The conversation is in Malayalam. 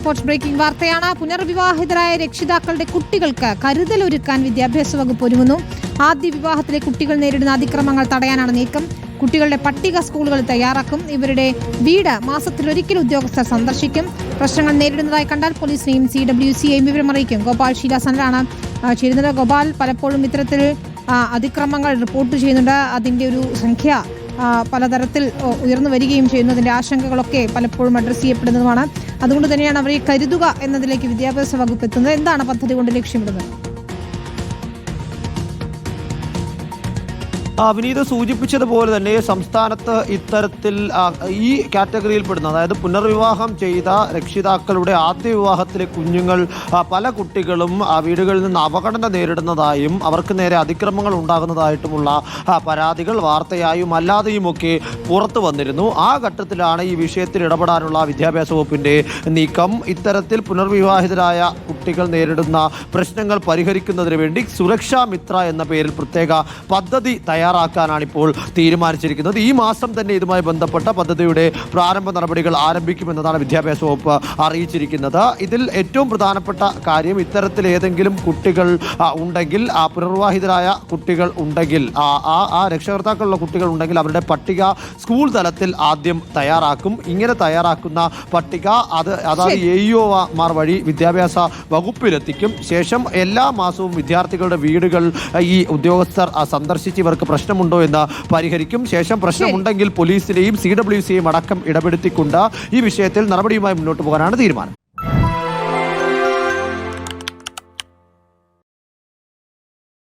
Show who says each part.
Speaker 1: സ്പോർട്സ് ബ്രേക്കിംഗ് വാർത്തയാണ്. പുനർവിവാഹിതരായ രക്ഷിതാക്കളുടെ കുട്ടികൾക്ക് കരുതലൊരുക്കാൻ വിദ്യാഭ്യാസ വകുപ്പ് ഒരുങ്ങുന്നു. ആദ്യ വിവാഹത്തിലെ കുട്ടികൾ നേരിടുന്ന അതിക്രമങ്ങൾ തടയാനാണ് നീക്കം. കുട്ടികളുടെ പട്ടിക സ്കൂളുകൾ തയ്യാറാക്കും. ഇവരുടെ വീട് മാസത്തിലൊരിക്കൽ ഉദ്യോഗസ്ഥർ സന്ദർശിക്കും. പ്രശ്നങ്ങൾ നേരിടുന്നതായി കണ്ടാൽ പോലീസിനെയും സി ഡബ്ല്യു സിയെയും വിവരം അറിയിക്കും. ഗോപാൽ ശീലാസനലാണ് ചേരുന്നത്. ഗോപാൽ പലപ്പോഴും ഇത്തരത്തിൽ അതിക്രമങ്ങൾ റിപ്പോർട്ട് ചെയ്യുന്നുണ്ട്. അതിന്റെ ഒരു സംഖ്യ പലതരത്തിൽ ഉയർന്നു വരികയും ചെയ്യുന്നതിന്റെ ആശങ്കകളൊക്കെ പലപ്പോഴും അഡ്രസ്സ് ചെയ്യപ്പെടുന്നതുമാണ്. അതുകൊണ്ട് തന്നെയാണ് അവരെ കരുതുക എന്നതിലേക്ക് വിദ്യാഭ്യാസ വകുപ്പ് എത്തുന്നത്. എന്താണ് പദ്ധതി കൊണ്ട് ലക്ഷ്യമിടുന്നത്?
Speaker 2: വിനീത് സൂചിപ്പിച്ചതുപോലെ തന്നെ സംസ്ഥാനത്ത് ഇത്തരത്തിൽ ഈ കാറ്റഗറിയിൽ പെടുന്ന അതായത് പുനർവിവാഹം ചെയ്ത രക്ഷിതാക്കളുടെ ആദ്യ വിവാഹത്തിലെ കുഞ്ഞുങ്ങൾ പല കുട്ടികളും വീടുകളിൽ നിന്ന് അവഗണന നേരിടുന്നതായും അവർക്ക് നേരെ അതിക്രമങ്ങൾ ഉണ്ടാകുന്നതായിട്ടുമുള്ള പരാതികൾ വാർത്തയായും അല്ലാതെയുമൊക്കെ പുറത്തു വന്നിരുന്നു. ആ ഘട്ടത്തിലാണ് ഈ വിഷയത്തിൽ ഇടപെടാനുള്ള വിദ്യാഭ്യാസ വകുപ്പിന്റെ നീക്കം. ഇത്തരത്തിൽ പുനർവിവാഹിതരായ കുട്ടികൾ നേരിടുന്ന പ്രശ്നങ്ങൾ പരിഹരിക്കുന്നതിന് വേണ്ടി സുരക്ഷാ മിത്ര എന്ന പേരിൽ പ്രത്യേക പദ്ധതി തയ്യാറാക്കാനാണ് ഇപ്പോൾ തീരുമാനിച്ചിരിക്കുന്നത്. ഈ മാസം തന്നെ ഇതുമായി ബന്ധപ്പെട്ട പദ്ധതിയുടെ പ്രാരംഭ നടപടികൾ ആരംഭിക്കുമെന്നതാണ് വിദ്യാഭ്യാസ വകുപ്പ് അറിയിച്ചിരിക്കുന്നത്. ഇതിൽ ഏറ്റവും പ്രധാനപ്പെട്ട കാര്യം ഇത്തരത്തിൽ ഏതെങ്കിലും കുട്ടികൾ ഉണ്ടെങ്കിൽ ആ പുനർവാഹിതരായ കുട്ടികൾ ഉണ്ടെങ്കിൽ ആ രക്ഷകർത്താക്കളുള്ള കുട്ടികൾ ഉണ്ടെങ്കിൽ അവരുടെ പട്ടിക സ്കൂൾ തലത്തിൽ ആദ്യം തയ്യാറാക്കും. ഇങ്ങനെ തയ്യാറാക്കുന്ന പട്ടിക അത് അതായത് എ മാർ വഴി വിദ്യാഭ്യാസ വകുപ്പിലെത്തിക്കും. ശേഷം എല്ലാ മാസവും വിദ്യാർത്ഥികളുടെ വീടുകൾ ഈ ഉദ്യോഗസ്ഥർ സന്ദർശിച്ച് ഇവർക്ക് പ്രശ്നമുണ്ടോ എന്ന് പരിഹരിക്കും. ശേഷം പ്രശ്നമുണ്ടെങ്കിൽ പോലീസിനെയും സി ഡബ്ല്യു സിയെയും അടക്കം ഇടപെടുത്തിക്കൊണ്ട് ഈ വിഷയത്തിൽ നടപടിയുമായി മുന്നോട്ട് പോകാനാണ് തീരുമാനം.